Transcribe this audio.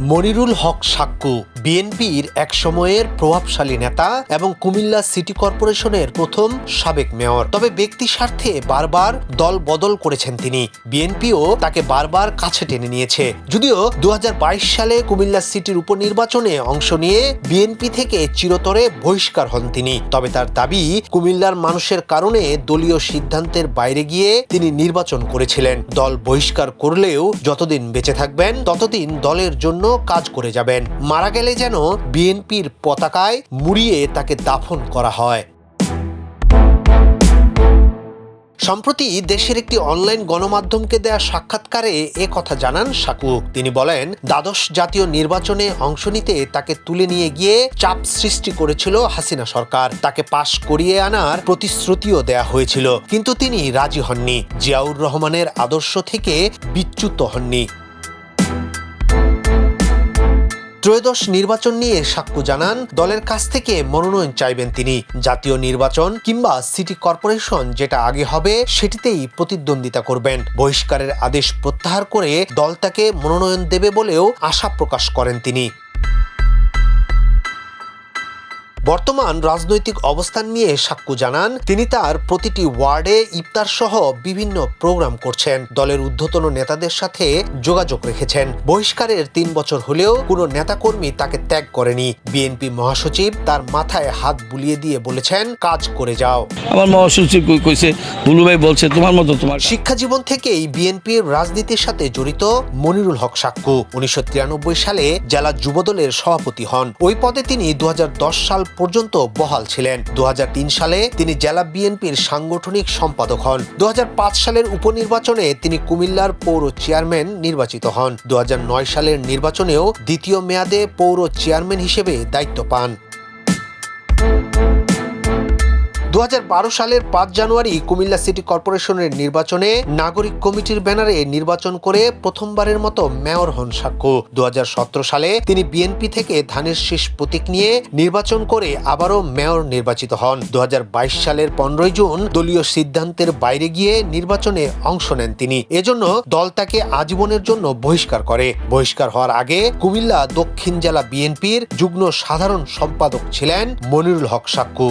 মনিরুল হক বিএনপির এক সময়ের প্রভাবশালী নেতা এবং কুমিল্লা সিটি কর্পোরেশনের প্রথম সাবেক মেয়র। তবে ব্যক্তি স্বার্থে বারবার দল বদল করেছেন তিনি। বিএনপিও তাকে বারবার কাছে টেনে নিয়েছে। যদিও দু হাজার বাইশ সালে কুমিল্লা সিটির উপনির্বাচনে অংশ নিয়ে বিএনপি থেকে চিরতরে বহিষ্কার হন তিনি। তবে তার দাবি, কুমিল্লার মানুষের কারণে দলীয় সিদ্ধান্তের বাইরে গিয়ে তিনি নির্বাচন করেছিলেন। দল বহিষ্কার করলেও যতদিন বেঁচে থাকবেন, ততদিন দলের জন্য কাজ করে যাবেন। মারা গেলে যেন বিএনপির পতাকায় মুড়িয়ে তাকে দাফন করা হয়। সম্প্রতি দেশের একটি অনলাইন গণমাধ্যমকে দেয়া সাক্ষাৎকারে এ কথা জানান শাকুক তিনি বলেন, দ্বাদশ জাতীয় নির্বাচনে অংশ নিতে তাকে তুলে নিয়ে গিয়ে চাপ সৃষ্টি করেছিল হাসিনা সরকার। তাকে পাশ করিয়ে আনার প্রতিশ্রুতিও দেয়া হয়েছিল। কিন্তু তিনি রাজি হননি। জিয়াউর রহমানের আদর্শ থেকে বিচ্যুত হননি। ত্রয়োদশ নির্বাচন নিয়ে সাক্ষ্য জানান, দলের কাছ থেকে মনোনয়ন চাইবেন তিনি। জাতীয় নির্বাচন কিংবা সিটি কর্পোরেশন যেটা আগে হবে, সেটিতেই প্রতিদ্বন্দ্বিতা করবেন। বহিষ্কারের আদেশ প্রত্যাহার করে দল তাকে মনোনয়ন দেবে বলেও আশা প্রকাশ করেন তিনি। বর্তমান রাজনৈতিক অবস্থান নিয়ে সাক্ষ্য জানান তিনি তার প্রতিটি ওয়ার্ডে ইফতার সহ বিভিন্ন প্রোগ্রাম করছেন। দলের ঊর্ধ্বতন নেতাদের সাথে যোগাযোগ রেখেছেন। বহিষ্কারের তিন বছর হলেও কোনো নেতাকর্মী তাকে ত্যাগ করেনি। বিএনপি মহাসচিব তার মাথায় হাত বুলিয়ে দিয়ে বলেছেন কাজ করে যাও। আমার মহাসচিব কই- কইছে বুলু ভাই বলছে তোমার মতো তোমার শিক্ষা জীবন থেকেই বিএনপির রাজনীতির সাথে জড়িত মনিরুল হক সাক্কু উনিশশো সালে জেলা যুবদলের সভাপতি হন। ওই পদে তিনি দু হাজার দশ সাল পর্যন্ত বহাল ছিলেন। দু হাজার তিন সালে তিনি জেলা বিএনপির সাংগঠনিক সম্পাদক হন। দু হাজার পাঁচ সালের উপনির্বাচনে তিনি কুমিল্লার পৌর চেয়ারম্যান নির্বাচিত হন। দুহাজার নয় সালের নির্বাচনেও দ্বিতীয় মেয়াদে পৌর চেয়ারম্যান হিসেবে দায়িত্ব পান। দু হাজার বারো সালের পাঁচ জানুয়ারি কুমিল্লা সিটি কর্পোরেশনের নির্বাচনে নাগরিক কমিটির ব্যানারে নির্বাচন করে প্রথমবারের মতো মেয়র হন সাক্ষ্য। দু হাজার সতেরো সালে তিনি বিএনপি থেকে ধানের শীষ প্রতীক নিয়ে নির্বাচন করে আবারও মেয়র নির্বাচিত হন। দু হাজার বাইশ সালের পনেরোই জুন দলীয় সিদ্ধান্তের বাইরে গিয়ে নির্বাচনে অংশ নেন তিনি। এজন্য দল তাকে আজীবনের জন্য বহিষ্কার করে। বহিষ্কার হওয়ার আগে কুমিল্লা দক্ষিণ জেলা বিএনপির যুগ্ম সাধারণ সম্পাদক ছিলেন মনিরুল হক সাক্কু